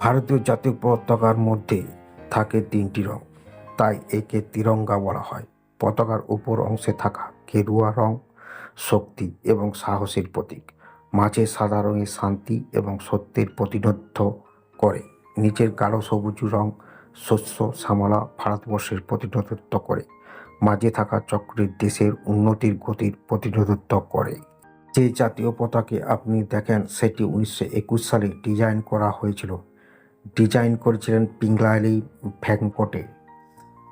ভারতীয় জাতীয় পতাকার মধ্যে থাকে তিনটি রং। তাই একে তিরঙ্গা বলা হয়। পতাকার উপর অংশে থাকা গেরুয়া রং শক্তি এবং সাহসের প্রতীক। মাঝে সাদা রঙের শান্তি এবং সত্যের প্রতিনিধিত্ব করে। নিচের গাঢ় সবুজ রং শস্য, শ্যামলা ভারতবর্ষের প্রতিনিধিত্ব করে। মাঝে থাকা চক্রের দেশের উন্নতির গতির প্রতিনিধিত্ব করে। যে জাতীয় পতাকে আপনি দেখেন, সেটি উনিশশো একুশ সালে ডিজাইন করা হয়েছিল। ডিজাইন করেছিলেন পিংলালি ভ্যাঙ্কটে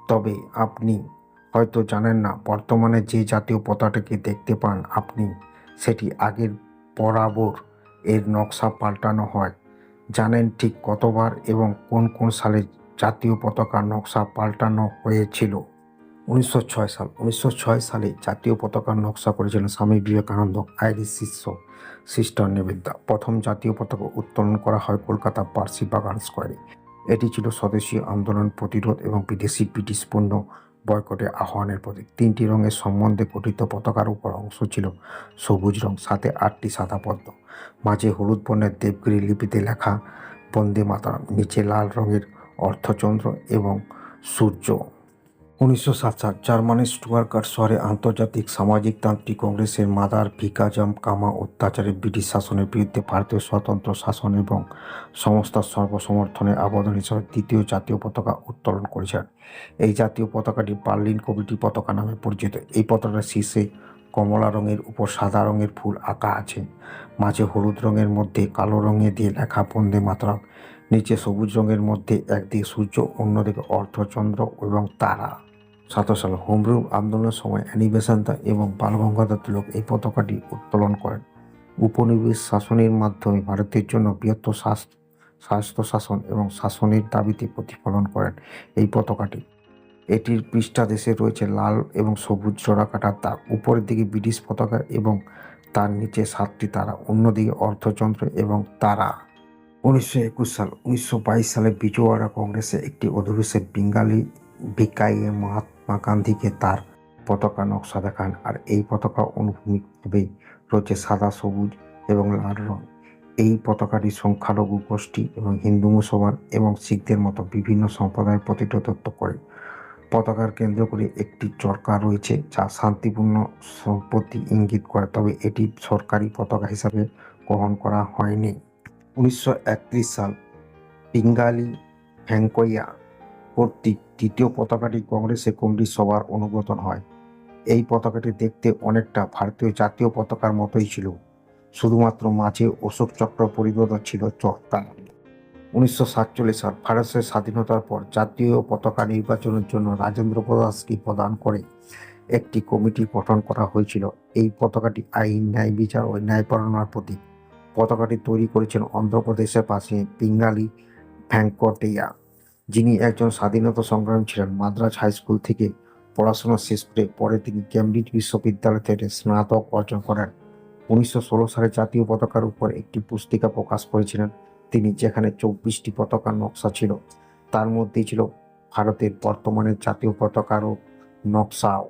তবে আপনি হয়তো জানেন না, বর্তমানে যে জাতীয় পতাকাটি দেখতে পান আপনি, সেটি আগের বরাবর এর নকশা পাল্টানো হয়। জানেন ঠিক কতবার এবং কোন কোন সালে জাতীয় পতাকার নকশা পাল্টানো হয়েছিল। উনিশশো ছয় সাল, উনিশশো ছয় সালে জাতীয় পতাকার নকশা করেছিলেন স্বামী বিবেকানন্দ, আইরিশ শিষ্য। সিস্টার নিবেদিতা প্রথম জাতীয় পতাকা উত্তোলন করা হয় কলকাতা পার্সি বাগান স্কোয়ারে। এটি ছিল স্বদেশী আন্দোলন, প্রতিরোধ এবং বিদেশি ব্রিটিশ পণ্য বয়কটের আহ্বানের প্রতীক। তিনটি রঙের সম্বন্ধে গঠিত পতাকার উপর অংশ ছিল সবুজ রং, সাথে আটটি সাদা পদ্ম। মাঝে হলুদ বর্ণের দেবগিরি লিপিতে লেখা, বন্দে মাতারাম। নিচে লাল রঙের অর্থচন্দ্র এবং সূর্য। উনিশশো সাত সাল জার্মানির স্টুয়ারকার্ট শহরে আন্তর্জাতিক সামাজিক তান্ত্রিক কংগ্রেসের মাদার ভিকাজম কামা অত্যাচারে ব্রিটিশ শাসনের বিরুদ্ধে ভারতীয় স্বতন্ত্র শাসন এবং সংস্থার সর্বসমর্থনের আবেদন হিসাবে দ্বিতীয় জাতীয় পতাকা উত্তোলন করেছেন। এই জাতীয় পতাকাটি বার্লিন কমিটি পতাকা নামে পরিচিত। এই পতাকার শীর্ষে কমলা রঙের উপর সাদা রঙের ফুল আঁকা আছে। মাঝে হলুদ রঙের মধ্যে কালো রঙে দিয়ে লেখা বন্দে মাতরম, নিচে সবুজ রঙের মধ্যে একদিকে সূর্য, অন্যদিকে অর্ধচন্দ্র এবং তারা। সতেরো সালে হোমরুল আন্দোলনের সময় অ্যানিবেশান্তা এবং বালগঙ্গাধর তিলক এই পতাকাটি উত্তোলন করেন। উপনিবেশ শাসনের মাধ্যমে ভারতের জন্য বৃহত্তর স্বাস্থ্য স্বাস্থ্য শাসন এবং শাসনের দাবিতে প্রতিফলন করেন এই পতাকাটি। এটির পৃষ্ঠাদেশে রয়েছে লাল এবং সবুজ জোড়াকাটার দাগ উপরের দিকে ব্রিটিশ পতাকা এবং তার নিচে সাতটি তারা, অন্যদিকে অর্ধচন্দ্র এবং তারা। উনিশশো একুশ সাল, উনিশশো বাইশ সালে বিজওয়াড়া কংগ্রেসে একটি অধিবেশন বেঙ্গালি ভিকাইয়ে মহাত্মা গান্ধীকে তার পতাকা নকশা দেখান। আর এই পতাকা অনুভূমিকভাবে রয়েছে সাদা, সবুজ এবং লাল রং। এই পতাকাটি সংখ্যালঘু গোষ্ঠী এবং হিন্দু, মুসলমান এবং শিখদের মতো বিভিন্ন সম্প্রদায়ের প্রতিনিধিত্ব করে। পতাকার কেন্দ্র করে একটি চরকা রয়েছে যা শান্তিপূর্ণ সম্পত্তি ইঙ্গিত করে, তবে এটি সরকারি পতাকা হিসাবে গ্রহণ করা হয়নি। উনিশশো একত্রিশ সাল, পিঙ্গালি ভেঙ্কইয়া কর্তৃক দ্বিতীয় পতাকাটি কংগ্রেসের কমিটির সভার অনুমোদন হয়। এই পতাকাটি দেখতে অনেকটা ভারতীয় জাতীয় পতাকার মতোই ছিল। শুধুমাত্র মাঝে অশোক চক্র পরিবর্তন ছিল চক্কা উনিশশো সাতচল্লিশ সাল ভারতের স্বাধীনতার পর জাতীয় পতাকা নির্বাচনের জন্য রাজেন্দ্র প্রদাসকে প্রদান করে একটি কমিটি গঠন করা হয়েছিল। এই পতাকাটি আইন, ন্যায় বিচার ও ন্যায়পরণার প্রতীক। পতাকাটি তৈরি করেছেন অন্ধ্রপ্রদেশের পাশে পিঙ্গালি ভ্যাঙ্কটেয়া যিনি একজন স্বাধীনতা সংগ্রাম ছিলেন, মাদ্রাজ হাই স্কুল থেকে পড়াশোনা শেষ করে পরে তিনি কেমব্রিজ বিশ্ববিদ্যালয় থেকে স্নাতক অর্জন করেন। উনিশশো ষোলো সালে জাতীয় পতাকার উপর একটি পুস্তিকা প্রকাশ করেছিলেন। তিনি যেখানে চব্বিশটি পতাকার নকশা ছিল, তার মধ্যে ছিল ভারতের বর্তমানে জাতীয় পতাকারও নকশাও